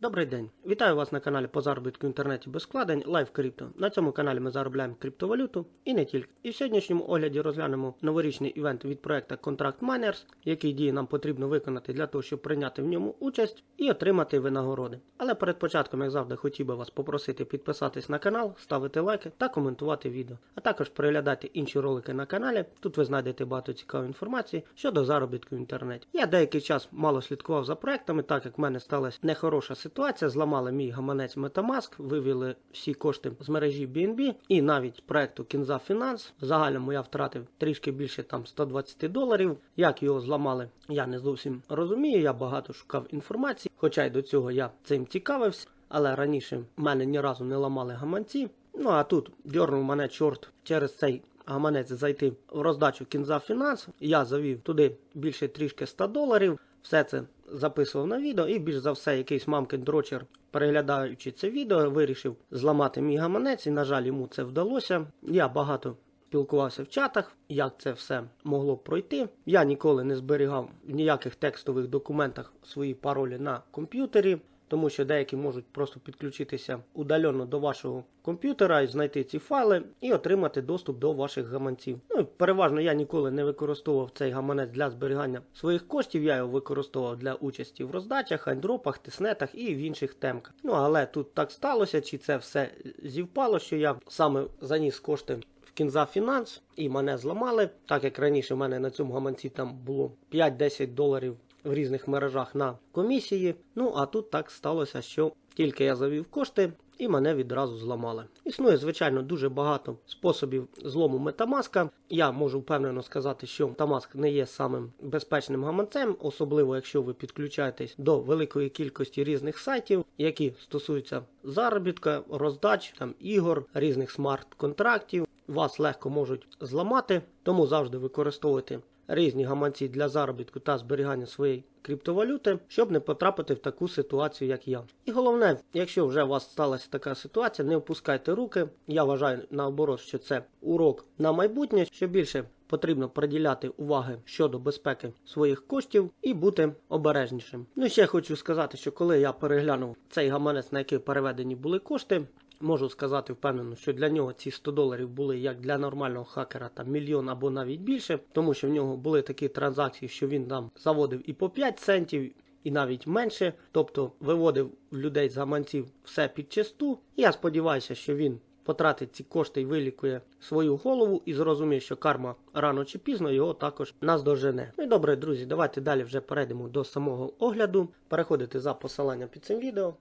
Добрий день! Вітаю вас на каналі по заробітку в інтернеті без вкладень Live Crypto. На цьому каналі ми заробляємо криптовалюту і не тільки. І в сьогоднішньому огляді розглянемо новорічний івент від проекту Contract Miners, який дії нам потрібно виконати для того, щоб прийняти в ньому участь і отримати винагороди. Але перед початком, як завжди, хотів би вас попросити підписатись на канал, ставити лайки та коментувати відео. А також переглядати інші ролики на каналі. Тут ви знайдете багато цікавої інформації щодо заробітку в інтернеті. Я деякий час мало слідкував за проектами, так як в мене сталася нехороша ситуація. Зламали мій гаманець Metamask, вивели всі кошти з мережі BNB і навіть проекту Finance. В загальному я втратив трішки більше там 120 доларів. Як його зламали, я не зовсім розумію. Я багато шукав інформації, хоча й до цього я цим цікавився. Але раніше мене ні разу не ламали гаманці. Ну а тут дьорнув мене чорт через цей гаманець зайти в роздачу Кінза Фінанс. Я завів туди більше трішки 100 доларів. Все це записував на відео, і більш за все, якийсь мамкин дрочер, переглядаючи це відео, вирішив зламати мій гаманець, і, на жаль, йому це вдалося. Я багато спілкувався в чатах, як це все могло пройти. Я ніколи не зберігав в ніяких текстових документах свої паролі на комп'ютері. Тому що деякі можуть просто підключитися удалено до вашого комп'ютера і знайти ці файли і отримати доступ до ваших гаманців. Ну, переважно я ніколи не використовував цей гаманець для зберігання своїх коштів. Я його використовував для участі в роздачах, айндропах, тиснетах і в інших темках. Ну але тут так сталося, чи це все зівпало, що я саме заніс кошти. Кінза Фінанс і мене зламали, так як раніше в мене на цьому гаманці там було 5-10 доларів в різних мережах на комісії. Ну а тут так сталося, що тільки я завів кошти і мене відразу зламали. Існує, звичайно, дуже багато способів злому Метамаска. Я можу впевнено сказати, що Metamask не є самим безпечним гаманцем, особливо якщо ви підключаєтесь до великої кількості різних сайтів, які стосуються заробітка, роздач, там ігор, різних смарт-контрактів. Вас легко можуть зламати, тому завжди використовуйте різні гаманці для заробітку та зберігання своєї криптовалюти, щоб не потрапити в таку ситуацію, як я. І головне, якщо вже у вас сталася така ситуація, не опускайте руки. Я вважаю наоборот, що це урок на майбутнє, що більше потрібно приділяти уваги щодо безпеки своїх коштів і бути обережнішим. Ну ще хочу сказати, що коли я переглянув цей гаманець, на який переведені були кошти. Можу сказати впевнено, що для нього ці 100 доларів були як для нормального хакера там мільйон або навіть більше, тому що в нього були такі транзакції, що він там заводив і по 5 центів, і навіть менше, тобто виводив людей з гаманців все під чисту. Я сподіваюся, що він потратить ці кошти і вилікує свою голову і зрозуміє, що карма рано чи пізно його також наздожене. Ну і добре, друзі, давайте далі вже перейдемо до самого огляду. Переходите за посиланням під цим відео.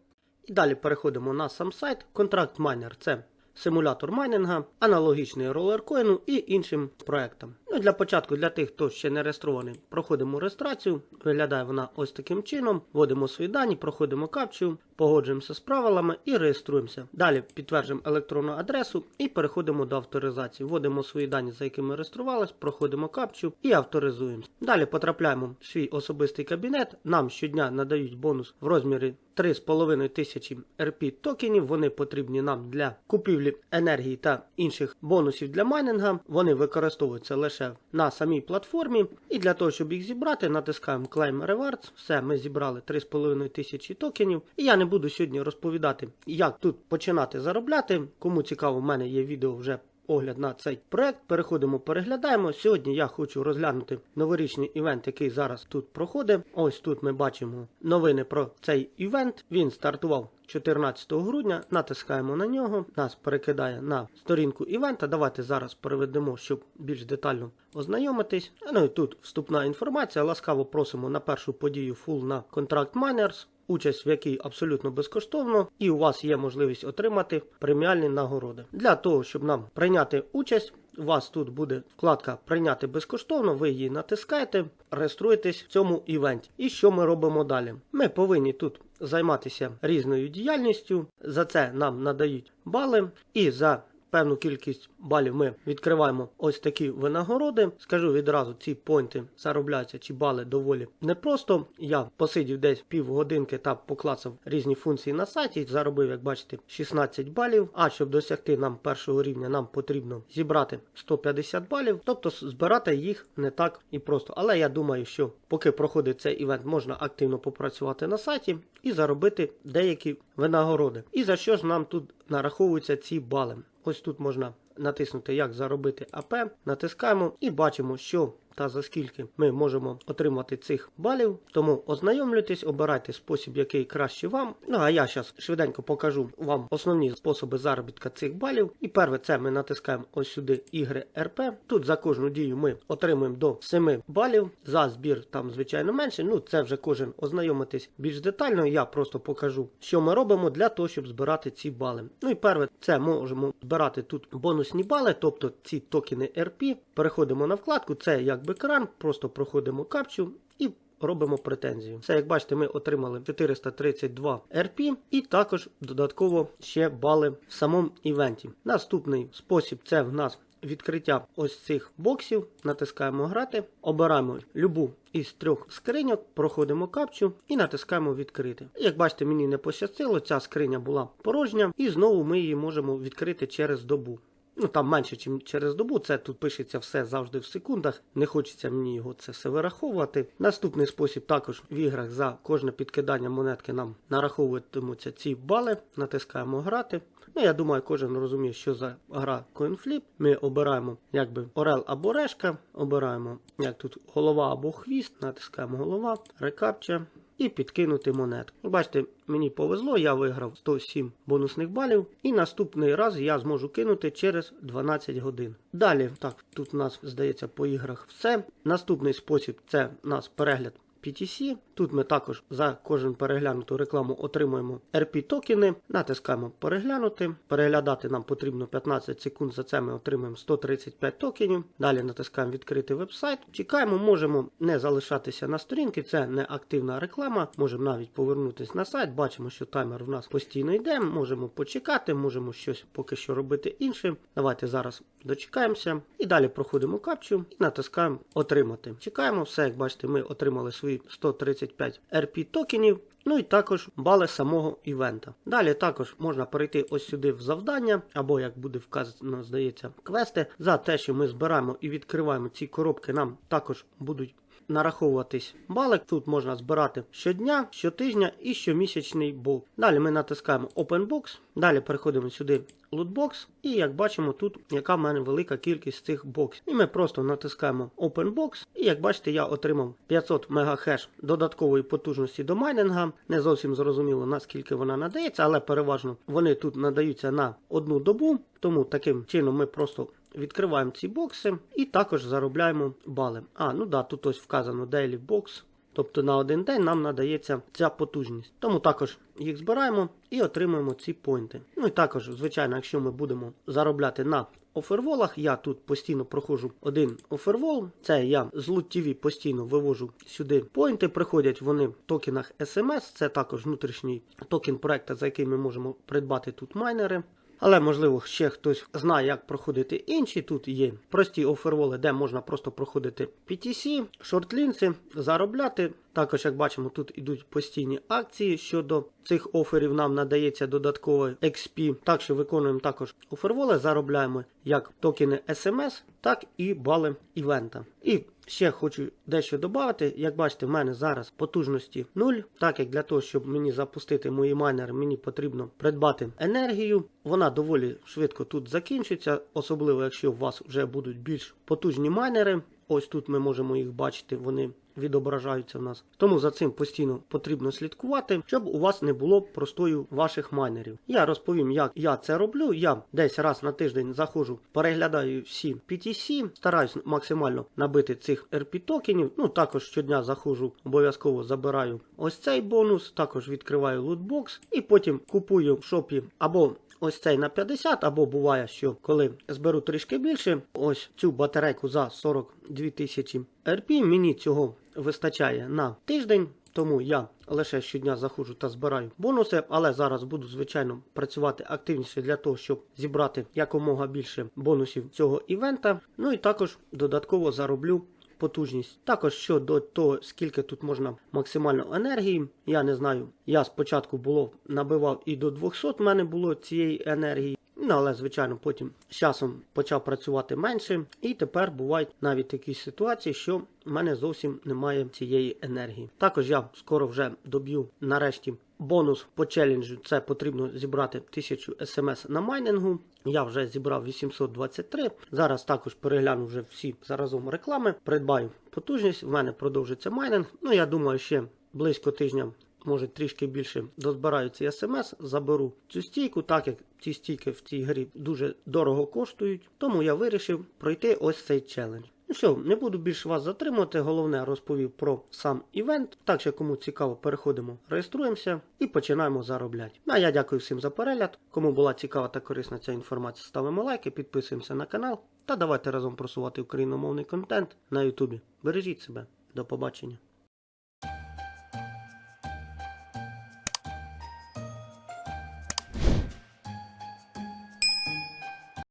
І далі переходимо на сам сайт. Контракт майнер це симулятор майнинга, аналогічний ролеркоїну і іншим проектам. Ну, для початку, для тих, хто ще не реєстрований, проходимо реєстрацію. Виглядає вона ось таким чином. Вводимо свої дані, проходимо капчу, погоджуємося з правилами і реєструємося. Далі підтверджуємо електронну адресу і переходимо до авторизації. Вводимо свої дані, за якими реєструвалися, проходимо капчу і авторизуємося. Далі потрапляємо в свій особистий кабінет. Нам щодня надають бонус в розмірі 3,5 тисячі RP токенів. Вони потрібні нам для купівлі енергії та інших бонусів для майнинга. Вони використовуються лише на самій платформі. І для того, щоб їх зібрати, натискаємо Claim Rewards. Все, ми зібрали 3,5 тисячі токенів. І я не буду сьогодні розповідати, як тут починати заробляти. Кому цікаво, в мене є відео вже. Огляд на цей проект. Переходимо, переглядаємо. Сьогодні я хочу розглянути новорічний івент, який зараз тут проходить. Ось тут ми бачимо новини про цей івент. Він стартував 14 грудня. Натискаємо на нього. Нас перекидає на сторінку івента. Давайте зараз переведемо, щоб більш детально ознайомитись. Ну і тут вступна інформація. Ласкаво просимо на першу подію Full на Contract Miners участь в якій абсолютно безкоштовно, і у вас є можливість отримати преміальні нагороди. Для того, щоб нам прийняти участь, у вас тут буде вкладка Прийняти безкоштовно, ви її натискаєте, реєструєтесь в цьому івенті. І що ми робимо далі? Ми повинні тут займатися різною діяльністю. За це нам надають бали, і за певну кількість балів ми відкриваємо ось такі винагороди. Скажу відразу, ці поінти заробляються чи бали доволі непросто. Я посидів десь півгодинки та поклацав різні функції на сайті. Заробив, як бачите, 16 балів. А щоб досягти нам першого рівня, нам потрібно зібрати 150 балів. Тобто збирати їх не так і просто. Але я думаю, що поки проходить цей івент, можна активно попрацювати на сайті і заробити деякі винагороди. І за що ж нам тут нараховуються ці бали? Ось тут можна натиснути як заробити АП, натискаємо і бачимо, що та за скільки ми можемо отримати цих балів. Тому ознайомлюйтесь, обирайте спосіб, який краще вам. Ну а я зараз швиденько покажу вам основні способи заробітка цих балів. І перше, це ми натискаємо ось сюди ігри РП. Тут за кожну дію ми отримуємо до 7 балів. За збір там, звичайно, менше. Ну це вже кожен ознайомитись більш детально. Я просто покажу, що ми робимо для того, щоб збирати ці бали. Ну і перше, це можемо збирати тут бонусні бали, тобто ці токени RP. Переходимо на вкладку, це якби кран, просто проходимо капчу і робимо претензію. Все, як бачите, ми отримали 432 RP і також додатково ще бали в самому івенті. Наступний спосіб це в нас. Відкриття ось цих боксів, натискаємо грати, обираємо любу із трьох скриньок, проходимо капчу і натискаємо відкрити. Як бачите, мені не пощастило, ця скриня була порожня, і знову ми її можемо відкрити через добу. Ну там менше, ніж через добу. Це тут пишеться все завжди в секундах. Не хочеться мені його це все вираховувати. Наступний спосіб також в іграх за кожне підкидання монетки нам нараховуватимуться ці бали. Натискаємо грати. Ну, я думаю, кожен розуміє, що за гра CoinFlip. Ми обираємо якби Орел або решка. Обираємо як тут голова або хвіст. Натискаємо голова, рекапча. І підкинути монетку. Ви Бачите, мені повезло, я виграв 107 бонусних балів. І наступний раз я зможу кинути через 12 годин. Далі, так, тут у нас здається по іграх все. Наступний спосіб це у нас перегляд PTC. Тут ми також за кожен переглянуту рекламу отримуємо RP токени. Натискаємо переглянути. Переглядати нам потрібно 15 секунд. За це ми отримаємо 135 токенів. Далі натискаємо відкрити вебсайт. Чекаємо, можемо не залишатися на сторінці. Це не активна реклама. Можемо навіть повернутися на сайт. Бачимо, що таймер у нас постійно йде. Можемо почекати, можемо щось поки що робити інше. Давайте зараз дочекаємося. І далі проходимо капчу і натискаємо отримати. Чекаємо все, як бачите, ми отримали свої 135 RP токенів. Ну і також бали самого івента. Далі також можна перейти ось сюди в завдання, або як буде вказано, здається, квести. За те, що ми збираємо і відкриваємо ці коробки, нам також будуть нараховуватись бали. Тут можна збирати щодня, щотижня і щомісячний бок. Далі ми натискаємо Open Box. Далі переходимо сюди Lootbox. І як бачимо, тут яка в мене велика кількість цих боксів. І ми просто натискаємо Open Box. І як бачите, я отримав 500 МГХ додаткової потужності до майнинга. Не зовсім зрозуміло, наскільки вона надається, але переважно вони тут надаються на одну добу. Тому таким чином ми просто відкриваємо ці бокси і також заробляємо бали. А, ну да, тут ось вказано Daily Box. Тобто на один день нам надається ця потужність. Тому також їх збираємо і отримуємо ці поінти. Ну і також, звичайно, якщо ми будемо заробляти на оферволах, я тут постійно проходжу один офервол. Це я з Loot TV постійно вивожу сюди поінти. Приходять вони в токенах SMS. Це також внутрішній токен проекту, за який ми можемо придбати тут майнери. Але, можливо, ще хтось знає, як проходити інші. Тут є прості оферволи, де можна просто проходити PTC, шортлінси, заробляти. Також, як бачимо, тут ідуть постійні акції щодо цих оферів. Нам надається додаткове XP. Так що виконуємо також оферволи, заробляємо як токени SMS, так і бали івента. І ще хочу дещо додати. Як бачите, в мене зараз потужності 0. Так як для того, щоб мені запустити мої майнери, мені потрібно придбати енергію. Вона доволі швидко тут закінчиться, особливо якщо у вас вже будуть більш потужні майнери. Ось тут ми можемо їх бачити, вони відображаються в нас. Тому за цим постійно потрібно слідкувати, щоб у вас не було простою ваших майнерів. Я розповім, як я це роблю. Я десь раз на тиждень заходжу, переглядаю всі PTC, стараюсь максимально набити цих RP токенів. Ну також щодня заходжу, обов'язково забираю ось цей бонус, також відкриваю лутбокс і потім купую в шопі або Ось цей на 50, або буває, що коли зберу трішки більше, ось цю батарейку за 42 тисячі RP, мені цього вистачає на тиждень. тому я лише щодня заходжу та збираю бонуси, але зараз буду, звичайно, працювати активніше для того, щоб зібрати якомога більше бонусів цього івента. Ну і також додатково зароблю потужність. Також щодо того, скільки тут можна максимально енергії, я не знаю. Я спочатку було набивав і до 200 в мене було цієї енергії. Ну, але, звичайно, потім з часом почав працювати менше, і тепер бувають навіть такі ситуації, що в мене зовсім немає цієї енергії. Також я скоро вже доб'ю нарешті бонус по челенджу. Це потрібно зібрати 1000 смс на майнінгу. Я вже зібрав 823. Зараз також перегляну вже всі заразом реклами. Придбаю потужність. В мене продовжиться майнинг. Ну я думаю, ще близько тижня. Може трішки більше дозбираю ці смс, заберу цю стійку, так як ці стійки в цій грі дуже дорого коштують. Тому я вирішив пройти ось цей челендж. Ну все, не буду більше вас затримувати. Головне розповів про сам івент. Так що кому цікаво, переходимо, реєструємося і починаємо заробляти. Ну, а я дякую всім за перегляд. Кому була цікава та корисна ця інформація, ставимо лайки, підписуємося на канал та давайте разом просувати україномовний контент на Ютубі. Бережіть себе. До побачення.